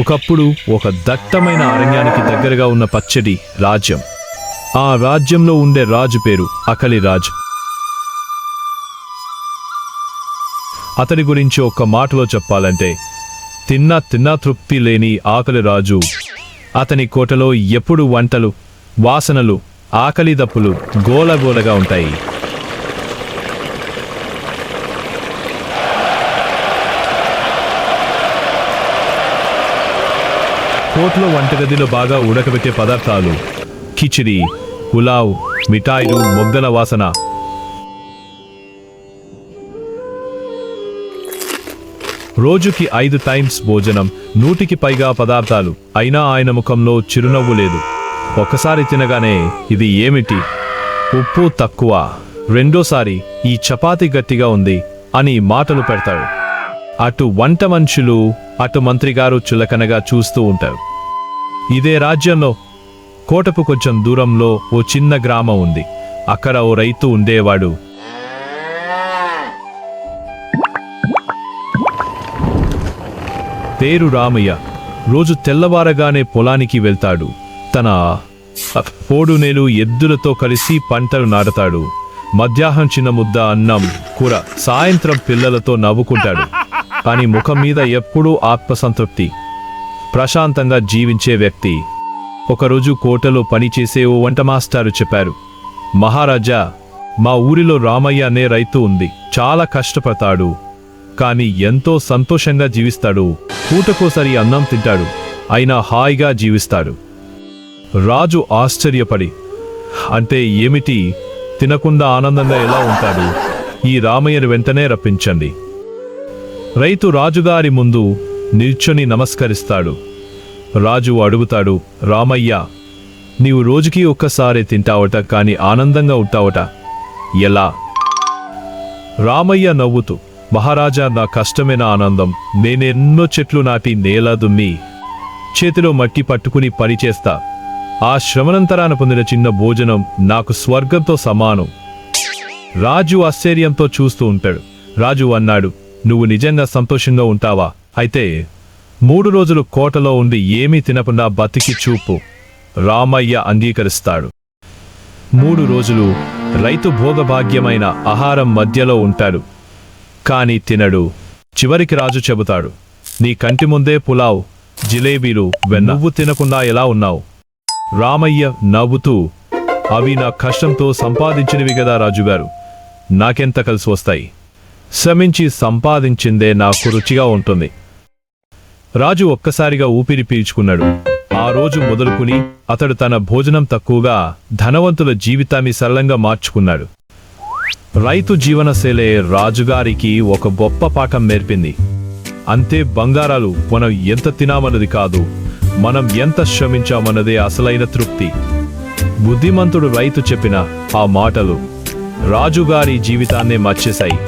ఒకప్పుడు ఒక దట్టమైన అరణ్యానికి దగ్గరగా ఉన్న పచ్చడి రాజ్యం. ఆ రాజ్యంలో ఉండే రాజు పేరు అకలి రాజు. అతడి గురించి ఒక్క మాటలో చెప్పాలంటే తిన్నా తిన్నా తృప్తి లేని ఆకలి రాజు అతని కోటలో ఎప్పుడు వంటలు వాసనలు ఆకలి దప్పులు గోలగోలగా ఉంటాయి. కోట్లో వంటగదిలో బాగా ఉడకబెట్టే పదార్థాలు. కిచిడి పులావ్ మిఠాయిలు మొగ్గల వాసన. రోజుకి ఐదు టైమ్స్ భోజనం నూటికి పైగా పదార్థాలు. అయినా ఆయన ముఖంలో చిరునవ్వు లేదు. ఒకసారి తినగానే ఇది ఏమిటి? ఉప్పు తక్కువ. రెండోసారి ఈ చపాతి గట్టిగా ఉంది అని మాటలు పెడతాడు. అటు వంట మనుషులు అటు మంత్రిగారు చులకనగా చూస్తూ ఉంటారు. ఇదే రాజ్యంలో కోటపు కొంచెం దూరంలో ఓ చిన్న గ్రామం ఉంది. అక్కడ ఓ రైతు ఉండేవాడు. పేరు రామయ్య. రోజు తెల్లవారగానే పొలానికి వెళ్తాడు. తన పోడునేలు ఎద్దులతో కలిసి పంటలు నాటుతాడు. మధ్యాహ్నం చిన్న ముద్ద అన్నం కూర సాయంత్రం పిల్లలతో నవ్వుకుంటాడు. కానీ ముఖం మీద ఎప్పుడూ ఆత్మసంతృప్తి. ప్రశాంతంగా జీవించే వ్యక్తి. ఒకరోజు కోటలో పనిచేసే ఓ వంట మాస్టారు చెప్పారు. మహారాజా మా ఊరిలో రామయ్య అనే రైతు ఉంది. చాలా కష్టపడతాడు. కానీ ఎంతో సంతోషంగా జీవిస్తాడు. పూటకోసారి అన్నం తింటాడు. అయినా హాయిగా జీవిస్తాడు. రాజు ఆశ్చర్యపడి అంటే ఏమిటి? తినకుండా ఆనందంగా ఎలా ఉంటాడు? ఈ రామయ్యను వెంటనే రప్పించండి. రైతు రాజుగారి ముందు నిల్చొని నమస్కరిస్తాడు. రాజు అడుగుతాడు రామయ్య నీవు రోజుకి ఒక్కసారి తింటావట కాని ఆనందంగా ఉంటావట. ఎలా? రామయ్య నవ్వుతూ మహారాజా నా కష్టమైన ఆనందం. నేనెన్నో చెట్లు నాటి నేల దుమ్మి చేతిలో మట్టి పట్టుకుని పనిచేస్తా ఆ శ్రమనంతరాన పొందిన చిన్న భోజనం నాకు స్వర్గంతో సమానం. రాజు ఆశ్చర్యంతో చూస్తూ ఉంటాడు. రాజు అన్నాడు నువ్వు నిజంగా సంతోషంగా ఉంటావా? అయితే మూడు రోజులు కోటలో ఉండి ఏమీ తినకుండా బతికి చూపు రామయ్య అంగీకరిస్తాడు. మూడు రోజులు రైతు భోగభాగ్యమైన ఆహారం మధ్యలో ఉంటాడు. కాని తినడు. చివరికి రాజు చెబుతాడు నీ కంటి ముందే పులావ్ జిలేబీలు నువ్వు తినకుండా ఎలా ఉన్నావు? రామయ్య నవ్వుతూ అవి నా కష్టంతో సంపాదించినవి కదా రాజుగారు. నాకెంత కలిసి వస్తాయి? శ్రమించి సంపాదించిందే నాకు రుచిగా ఉంటుంది. రాజు ఒక్కసారిగా ఊపిరి పీల్చుకున్నాడు. ఆ రోజు మొదలుకుని అతడు తన భోజనం తక్కువగా ధనవంతుల జీవితాన్ని సరళంగా మార్చుకున్నాడు. రైతు జీవనశైలే రాజుగారికి ఒక గొప్ప పాఠం నేర్పింది. అంతే బంగారాలు మనం ఎంత తినామన్నది కాదు మనం ఎంత శ్రమించామన్నదే అసలైన తృప్తి. బుద్ధిమంతుడు రైతు చెప్పిన ఆ మాటలు రాజుగారి జీవితాన్నే మార్చేశాయి.